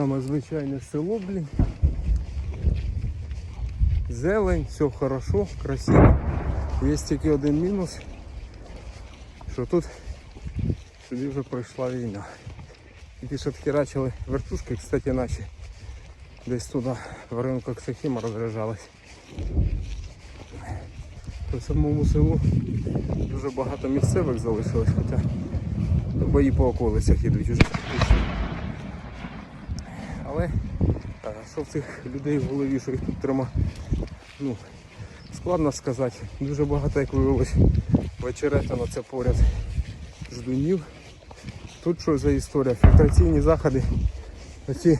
Саме звичайне село, блін. Зелень, все хорошо, красиво. Є тільки один мінус, що тут сюди вже прийшла війна. І ті, що таки рачили вертушки, кстати, наші десь туди в ринку Ксахіма розряджались. По самому селу дуже багато місцевих залишилось, хоча бої по околицях ідуть уже. Але що в цих людей в голові, що їх тут трима, ну, складно сказати. Дуже багато, як виявилось, вечеретано це поряд ждунів. Тут що за історія? Фільтраційні заходи. Оці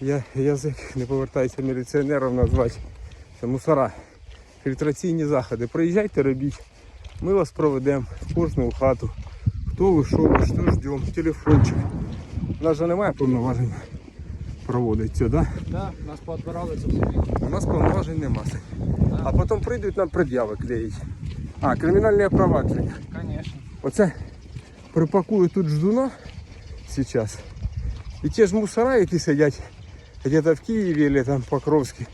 я язик не повертається міліціонером назвати. Це мусора. Фільтраційні заходи. Приїжджайте, робіть. Ми вас проведемо в кожну хату. Хто ви, що ви, що ждемо, телефончик. У нас же немає повноважень проводити це, да? Да, нас поотбирали це все. У нас повноважень немає. А потім прийдуть нам пред'яви клеїть. А, кримінальне провадження. Конечно. Оце припакую тут ждуна сейчас. І ті ж мусора, які сидять где-то в Києві или там в Покровській.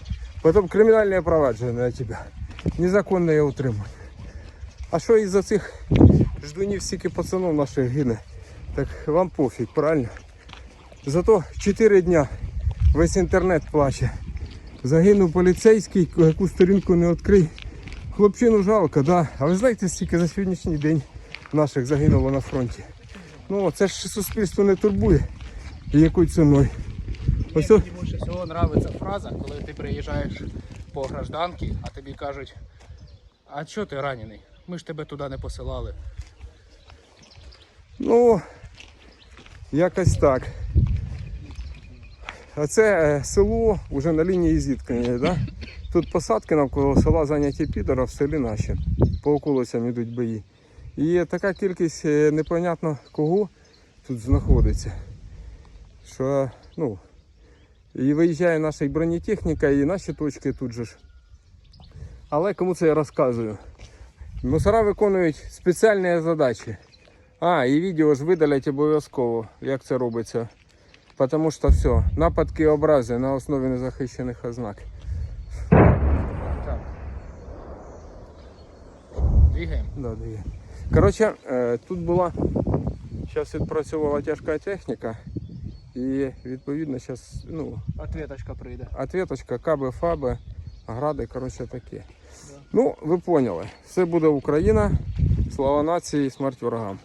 Потім кримінальне провадження на тебе. Незаконне утримання. А що із-за цих ждунів стільки пацанов наших гине? Так вам пофіг, правильно? Зато 4 дня весь інтернет плаче. Загинув поліцейський, яку сторінку не відкрий. Хлопчину жалко, да. А ви знаєте, скільки за сьогоднішній день наших загинуло на фронті? Ну, це ж суспільство не турбує. І якою ціною. Ось Мені більше всього подобається фраза, коли ти приїжджаєш по гражданки, а тобі кажуть, а чого ти ранений? Ми ж тебе туди не посилали. Ну, якось так. А це е, село вже на лінії зіткнення, да? Тут посадки навколо села зайняті підора, в селі наші. По околицям йдуть бої. І така кількість е, непонятно кого тут знаходиться. Що, ну, і виїжджає наша бронетехніка, і наші точки тут же ж. Але кому це я розказую? Мусора виконують спеціальні задачі. А, і відео ж видалять обов'язково, як це робиться. Тому що все, нападки образи на основі незахищених ознак. Так. Двігаємо. Да, дає. Коротше, е, тут була зараз відпрацьовувала тяжка техніка. І відповідно зараз ну, Ответочка прийде. ответочка, каби, фаби, гради, коротше таке. Ну, ви поняли. Все буде Україна. Слава нації, смерть ворогам.